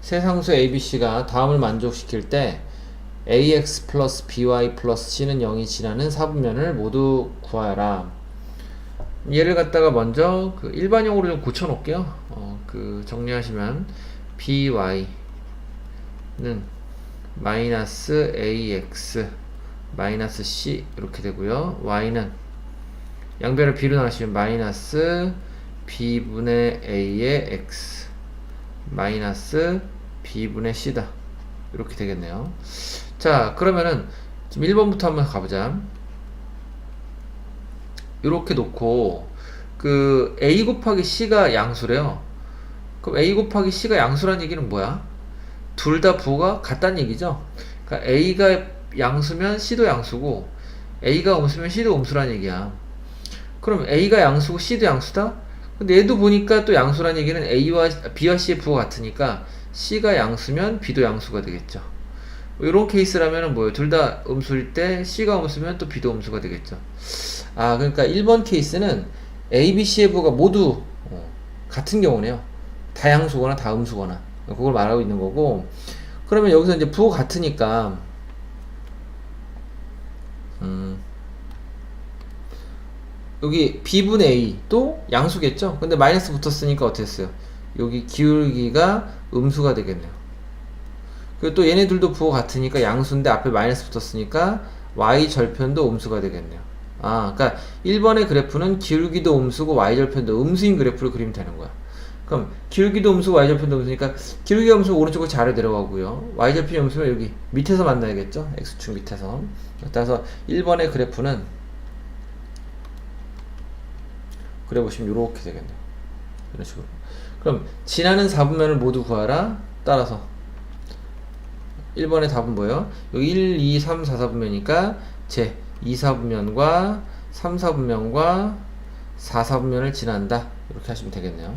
세 상수 ABC가 다음을 만족시킬 때 AX 플러스 BY 플러스 C는 0이 지나는 사분면을 모두 구하라. 얘를 갖다가 먼저 그 일반용으로 좀 고쳐놓을게요. 어, 그 정리하시면 BY는 마이너스 AX 마이너스 C 이렇게 되고요. Y는 양변을 B로 나누시면 마이너스 B분의 A의 X 마이너스 B분의 C다. 이렇게 되겠네요. 자, 그러면은 지금 1번부터 한번 가보자. 이렇게 놓고 그 A 곱하기 C가 양수래요. 그럼 A 곱하기 C가 양수란 얘기는 뭐야? 둘 다 부호가 같다는 얘기죠. 그러니까 A가 양수면 C도 양수고 A가 음수면 C도 음수란 얘기야. 그럼 A가 양수고 C도 양수다? 근데 얘도 보니까 또 양수란 얘기는 A와 B와 C의 부호가 같으니까 C가 양수면 B도 양수가 되겠죠. 이런 케이스라면 뭐예요? 둘 다 음수일 때 C가 음수면 또 B도 음수가 되겠죠. 아, 그러니까 1번 케이스는 A, B, C의 부호가 모두 어, 같은 경우네요. 다 양수거나 다 음수거나. 그걸 말하고 있는 거고. 그러면 여기서 이제 부호 같으니까, 음, 여기 B분의 A 또 양수겠죠? 근데 마이너스 붙었으니까 어떻게 했어요? 여기 기울기가 음수가 되겠네요. 그리고 또 얘네들도 부호 같으니까 양수인데 앞에 마이너스 붙었으니까 y 절편도 음수가 되겠네요. 아, 그러니까 1번의 그래프는 기울기도 음수고 y 절편도 음수인 그래프를 그리면 되는 거야. 그럼 기울기도 음수고 y 절편도 음수니까 기울기 음수 오른쪽으로 자 아래 내려가고요. y 절편이 음수면 여기 밑에서 만나야겠죠? x축 밑에서. 따라서 1번의 그래프는 그려보시면 이렇게 되겠네요. 이런 식으로. 그럼 지나는 4분면을 모두 구하라. 따라서 1번의 답은 뭐예요? 여기 1, 2, 3, 4, 4분면이니까 제 2, 4분면과 3, 4분면과 4, 4분면을 지난다. 이렇게 하시면 되겠네요.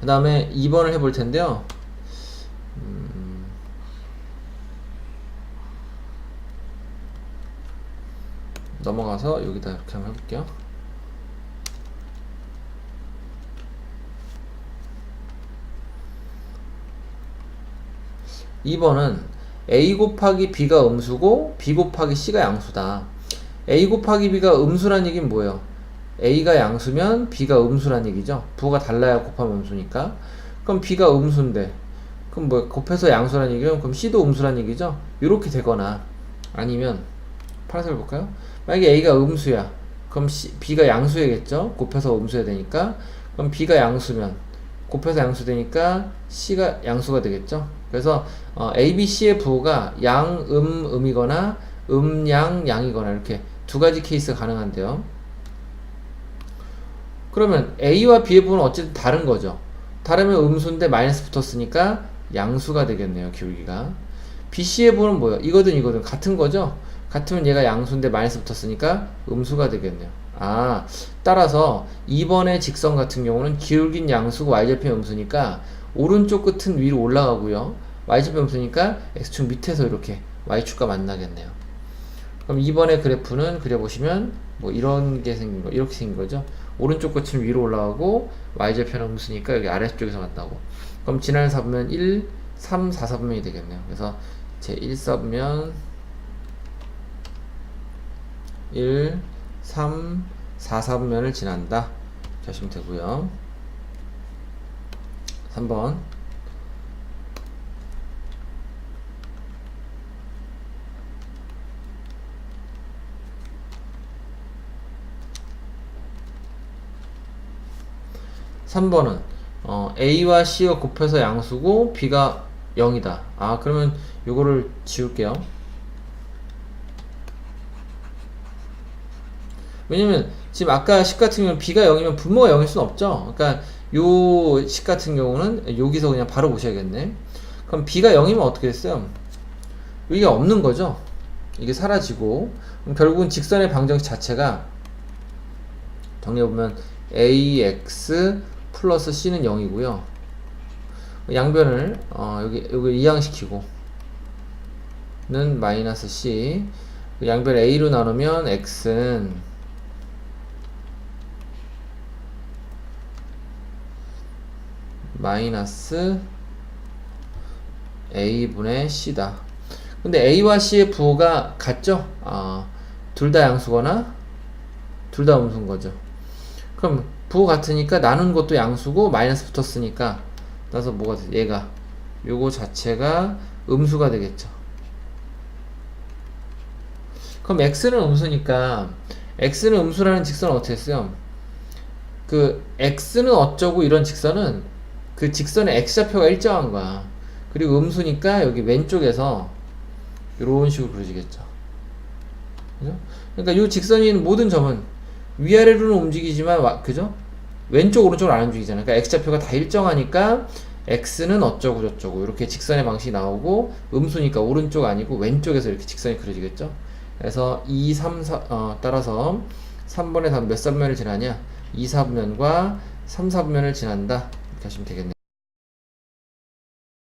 그 다음에 2번을 해볼 텐데요. 음, 넘어가서 여기다 이렇게 한번 해볼게요. 2번은 a 곱하기 b가 음수고 b 곱하기 c가 양수다. a 곱하기 b가 음수란 얘기는 뭐예요? a가 양수면 b가 음수란 얘기죠. 부호가 달라야 곱하면 음수니까. 그럼 b가 음수인데 그럼 뭐 곱해서 양수란 얘기면 그럼 c도 음수란 얘기죠. 이렇게 되거나 아니면 파란색을 볼까요? 만약에 a가 음수야. 그럼 C, b가 양수야겠죠. 곱해서 음수야 되니까. 그럼 b가 양수면 곱해서 양수 되니까 c가 양수가 되겠죠. 그래서 어, A, B, C의 부호가 양, 음, 음이거나 음, 양, 양이거나 이렇게 두 가지 케이스가 가능한데요. 그러면 A와 B의 부호는 어쨌든 다른 거죠. 다르면 음수인데 마이너스 붙었으니까 양수가 되겠네요. 기울기가. B, C의 부호는 뭐예요? 이거든 이거든 같은 거죠. 같으면 얘가 양수인데 마이너스 붙었으니까 음수가 되겠네요. 아, 따라서 2번의 직선 같은 경우는 기울긴 양수고 y절편 음수니까 오른쪽 끝은 위로 올라가고요. y절편 음수니까 x축 밑에서 이렇게 y축과 만나겠네요. 그럼 2번의 그래프는 그려보시면 뭐 이런 게 생긴 거, 이렇게 생긴 거죠. 오른쪽 끝은 위로 올라가고 y절편 음수니까 여기 아래쪽에서 만나고. 그럼 지난 4분면 1, 3, 4, 4분면이 되겠네요. 그래서 제 1, 4분면 1, 3, 4, 4분면을 지난다. 하시면 되고요. 3번. 삼번은 어, A와 C가 곱해서 양수고 B가 0이다. 아, 그러면 요거를 지울게요. 왜냐면 지금 아까 식 같은 경우는 B가 0이면 분모가 0일 수는 없죠. 그러니까 요 식 같은 경우는 여기서 그냥 바로 보셔야겠네. 그럼 B가 0이면 어떻게 됐어요? 이게 없는 거죠. 이게 사라지고 결국은 직선의 방정식 자체가 정리해보면 AX 플러스 C는 0이고요. 양변을 어, 여기 여기 이항시키고 는 마이너스 C 양변 A로 나누면 X는 마이너스 a분의 c다. 근데 a와 c의 부호가 같죠? 아, 둘 다 양수거나 둘 다 음수인 거죠. 그럼 부호 같으니까 나눈 것도 양수고 마이너스 붙었으니까 따라서 뭐가 돼? 얘가 요거 자체가 음수가 되겠죠. 그럼 x는 음수니까 x는 음수라는 직선은 어떻게 했어요? 그 x는 어쩌고 이런 직선은 그 직선의 x좌표가 일정한 거야. 그리고 음수니까 여기 왼쪽에서 이런 식으로 그려지겠죠. 그죠? 그러니까 이 직선이 있는 모든 점은 위아래로는 움직이지만 와- 그죠? 왼쪽 오른쪽으로 안 움직이잖아요. 그러니까 x좌표가 다 일정하니까 x는 어쩌고 저쩌고 이렇게 직선의 방식이 나오고 음수니까 오른쪽 아니고 왼쪽에서 이렇게 직선이 그려지겠죠. 그래서 2, 3, 4 어, 따라서 3번의 답몇 사분면을 지나냐? 2, 4분면과 3, 4분면을 지난다. 하시면 되겠네요.